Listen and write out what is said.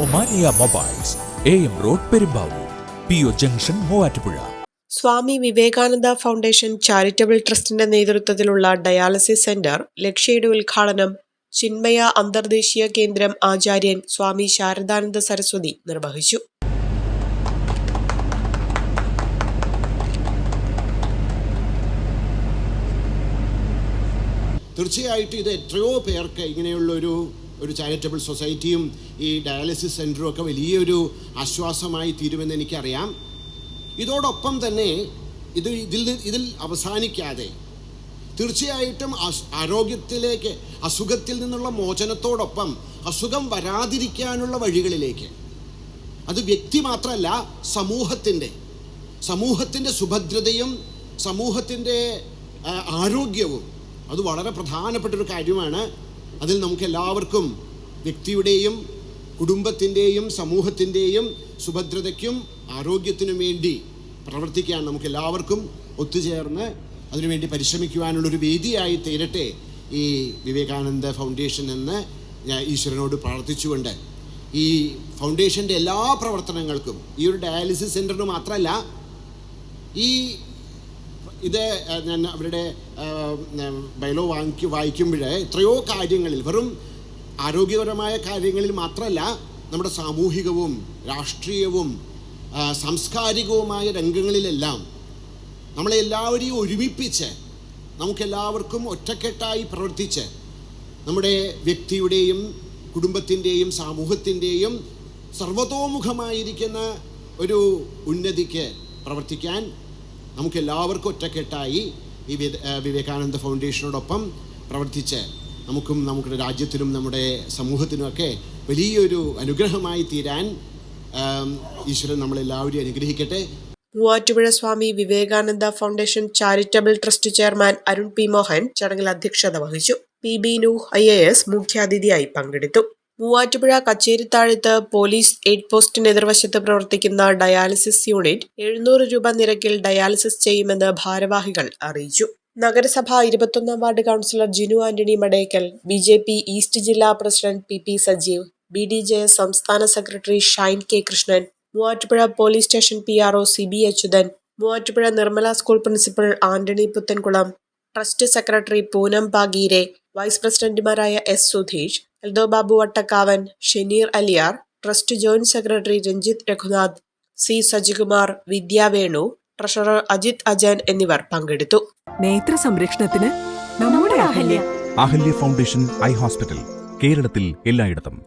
Omania mobiles A M road Perumbavoor P O junction Muvattupuzha. Swami Vivekananda foundation charitable ട്രസ്റ്റിന്റെ നേതൃത്വത്തിലുള്ള dialysis centre ലക്ഷ്യയുടെ ഉദ്ഘാടനം ചിന്മയ അന്തർദേശീയ കേന്ദ്രം ആചാര്യൻ സ്വാമി ശാരദാനന്ദ സരസ്വതി നിർവഹിച്ചു. തീർച്ചയായിട്ടും ഇത് എത്രയോ പേർക്ക് ഇങ്ങനെയുള്ളൊരു ഒരു ചാരിറ്റബിൾ സൊസൈറ്റിയും ഈ ഡയാലിസിസ് സെന്ററും ഒക്കെ വലിയൊരു ആശ്വാസമായി തീരുമെന്ന് എനിക്കറിയാം. ഇതോടൊപ്പം തന്നെ ഇത് ഇതിൽ ഇതിൽ അവസാനിക്കാതെ തീർച്ചയായിട്ടും ആരോഗ്യത്തിലേക്ക് അസുഖത്തിൽ നിന്നുള്ള മോചനത്തോടൊപ്പം അസുഖം വരാതിരിക്കാനുള്ള വഴികളിലേക്ക്. അത് വ്യക്തി മാത്രമല്ല സമൂഹത്തിന്റെ സമൂഹത്തിന്റെ സുഭദ്രതയും സമൂഹത്തിന്റെ ആരോഗ്യവും. അത് വളരെ പ്രധാനപ്പെട്ടൊരു കാര്യമാണ്. അതിൽ നമുക്ക് എല്ലാവർക്കും വ്യക്തിയുടെയും കുടുംബത്തിന്റെയും സമൂഹത്തിന്റെയും സുഭദ്രതയ്ക്കും ആരോഗ്യത്തിനും വേണ്ടി പ്രവർത്തിക്കാൻ നമുക്ക് എല്ലാവർക്കും ഒത്തുചേർന്ന് അതിനുവേണ്ടി പരിശ്രമിക്കുവാനുള്ളൊരു വേദിയായി തീരട്ടെ ഈ വിവേകാനന്ദ ഫൗണ്ടേഷൻ എന്ന് ഞാൻ ഈശ്വരനോട് പ്രാർത്ഥിച്ചുകൊണ്ട്. ഈ ഫൗണ്ടേഷന്റെ എല്ലാ പ്രവർത്തനങ്ങൾക്കും ഈ ഒരു ഡയാലിസിസ് സെന്ററിന് മാത്രമല്ല ഈ ഇത് ഞാൻ അവരുടെ ബൈലോ വാങ്ങിക്ക് വായിക്കുമ്പോൾ എത്രയോ കാര്യങ്ങളിൽ വെറും ആരോഗ്യപരമായ കാര്യങ്ങളിൽ മാത്രമല്ല നമ്മുടെ സാമൂഹികവും രാഷ്ട്രീയവും സാംസ്കാരികവുമായ രംഗങ്ങളിലെല്ലാം നമ്മളെ എല്ലാവരെയും ഒരുമിപ്പിച്ച് നമുക്കെല്ലാവർക്കും ഒറ്റക്കെട്ടായി പ്രവർത്തിച്ച് നമ്മുടെ വ്യക്തിയുടെയും കുടുംബത്തിന്റെയും സമൂഹത്തിന്റെയും സർവതോമുഖമായിരിക്കുന്ന ഒരു ഉന്നതിക്ക് പ്രവർത്തിക്കാൻ നമുക്കെല്ലാവർക്കും ഒറ്റക്കെട്ടായി ഈ വിവേകാനന്ദ ഫൗണ്ടേഷനോടൊപ്പം പ്രവർത്തിച്ച് നമുക്കും നമ്മുടെ രാജ്യത്തിനും നമ്മുടെ സമൂഹത്തിനുമൊക്കെ വലിയൊരു അനുഗ്രഹമായി തീരാൻ ഈശ്വരൻ നമ്മളെല്ലാവരും അനുഗ്രഹിക്കട്ടെ. Muvattupuzha Swami Vivekananda foundation charitable trust chairman Arun P Mohan ചടങ്ങിൽ അധ്യക്ഷത വഹിച്ചു. P B Nooh I A S മുഖ്യാതിഥിയായി പങ്കെടുത്തു. മൂവാറ്റുപുഴ കച്ചേരിത്താഴത്ത് പോലീസ് എയ്ഡ് പോസ്റ്റിന് എതിർവശത്ത് പ്രവർത്തിക്കുന്ന ഡയാലിസിസ് യൂണിറ്റ് എഴുന്നൂറ് രൂപ നിരക്കിൽ ഡയാലിസിസ് ചെയ്യുമെന്ന് ഭാരവാഹികൾ അറിയിച്ചു. നഗരസഭ ഇരുപത്തൊന്നാം ward councillor Jinu Antony Madekkal B J P east ജില്ലാ president P P Sajeev B D J സംസ്ഥാന secretary Shine K Krishnan Muvattupuzha police station P R O C B Achuthan Muvattupuzha Nirmala school principal Antony Puthenkulam trust secretary Poonam Pagire vice പ്രസിഡന്റുമാരായ S Sudheesh Eldho Babu Vattakkavan Shenir Aliyar trust joint secretary Ranjith Raghunath C Sajikumar Vidyavenu treasurer Ajith Ajan എന്നിവർ പങ്കെടുത്തു. നേത്ര സംരക്ഷണത്തിന് നമ്മുടെ Ahalya. Ahalya foundation eye hospital കേരളത്തിൽ എല്ലായിടത്തും.